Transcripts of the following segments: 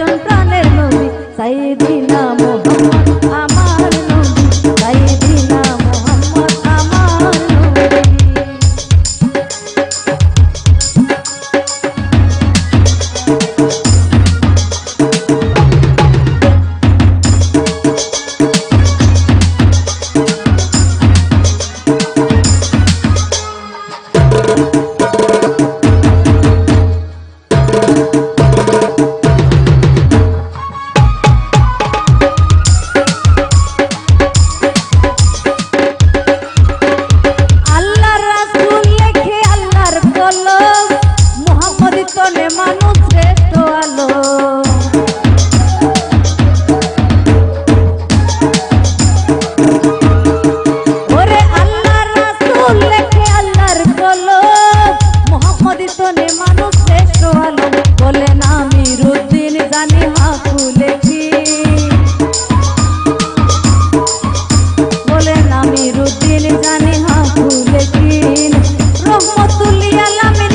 একজন প্রাণের নবী সাইদিনা মোহাম্মদ চেতনে মানব শ্রেষ্ঠ আলো। বলেন আমি রুদ্দিন জানি হাফুলে কি। বলেন আমি রুদ্দিন জানি হাফুলে কি। রহমতুল্লি আলামের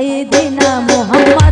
সাইদিনা মোহাম্মদ